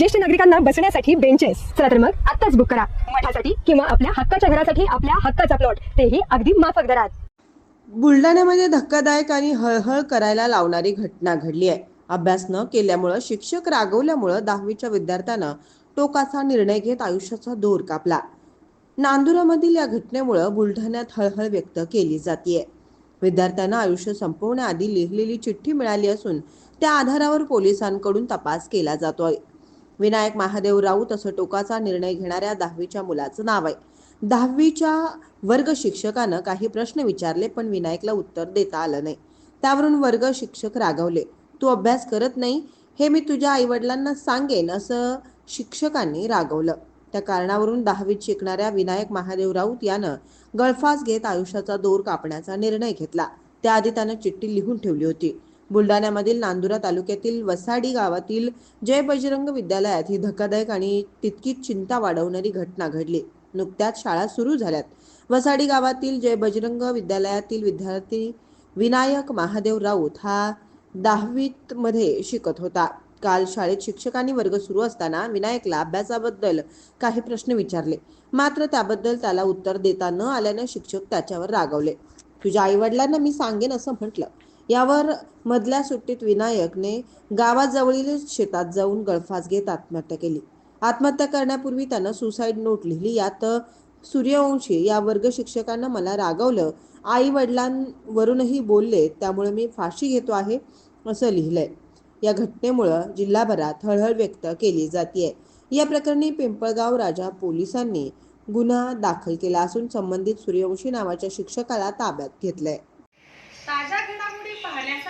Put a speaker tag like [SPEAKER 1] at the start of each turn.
[SPEAKER 1] ज्येष्ठ नागरिकांना बसण्यासाठी बेंचेस चला तर मग आत्ताच बुक करा. मठासाठी किंवा आपल्या हक्काच्या घरासाठी आपल्या हक्काचा प्लॉट तेही अगदी माफक दरात.
[SPEAKER 2] बुलढाण्यामध्ये धक्कादायक आणि हळहळ करायला लावणारी घटना घडली आहे. अभ्यास न केल्यामुळं शिक्षक रागवल्यामुळं दहावीच्या विद्यार्थ्यानं टोकाचा निर्णय घेत आयुष्याचा दोर कापला. नांदुरामधील या घटनेमुळं बुलढाण्यात हळहळ व्यक्त केली जाते विद्यार्थ्यांना आयुष्य संपवण्याआधी लिहिलेली चिठ्ठी मिळाली असून त्या आधारावर पोलिसांकडून तपास केला जातोय. विनायक महादेव राऊत असं टोकाचा निर्णय घेणाऱ्या दहावीच्या मुलाचं नाव आहे. दहावीच्या वर्ग शिक्षकानं काही प्रश्न विचारले पण विनायकला उत्तर देता आलं नाही. त्यावरून वर्ग शिक्षक रागवले तू अभ्यास करत नाही? हे मी तुझ्या आईवडिलांना सांगेन असं शिक्षकांनी रागवलं. त्या कारणावरून दहावीत शिकणाऱ्या विनायक महादेव राऊत यानं गळफास घेत आयुष्याचा दोर कापण्याचा निर्णय घेतला. त्याआधी त्यानं चिठ्ठी लिहून ठेवली होती. बुलढाण्यामधील नांदुरा तालुक्यातील वसाडी गावातील जय बजरंग विद्यालयात ही धक्कादायक आणि तितकीच चिंता वाढवणारी घटना घडली. नुकत्याच शाळा सुरू झाल्यात. वसाडी गावातील जय बजरंग विद्यालयातील विद्यार्थी विनायक महादेव राऊत हा दहावीत मध्ये शिकत होता. काल शाळेत शिक्षकांनी वर्ग सुरू असताना विनायकला अभ्यासाबद्दल काही प्रश्न विचारले. मात्र त्याबद्दल त्याला उत्तर देता न आल्याने शिक्षक त्याच्यावर रागवले. तुझ्या आईवडिलांना मी सांगेन असं म्हटलं. यावर मधल्या सुट्टीत विनायकने गावाजवळील शेतात जाऊन गळफास घेत आत्महत्या केली. आत्महत्या करण्यापूर्वी त्यानं सुसाईड नोट लिहिली. यात सूर्यवंशी या वर्ग शिक्षकानं मला रागवलं. आई वडिलांवरूनही बोलले त्यामुळे मी फाशी घेतो आहे असं लिहिलंय. या घटनेमुळं जिल्हाभरात हळहळ व्यक्त केली जाते या प्रकरणी पिंपळगाव राजा पोलिसांनी गुन्हा दाखल केला असून संबंधित सूर्यवंशी नावाच्या शिक्षकाला ताब्यात घेतलंय.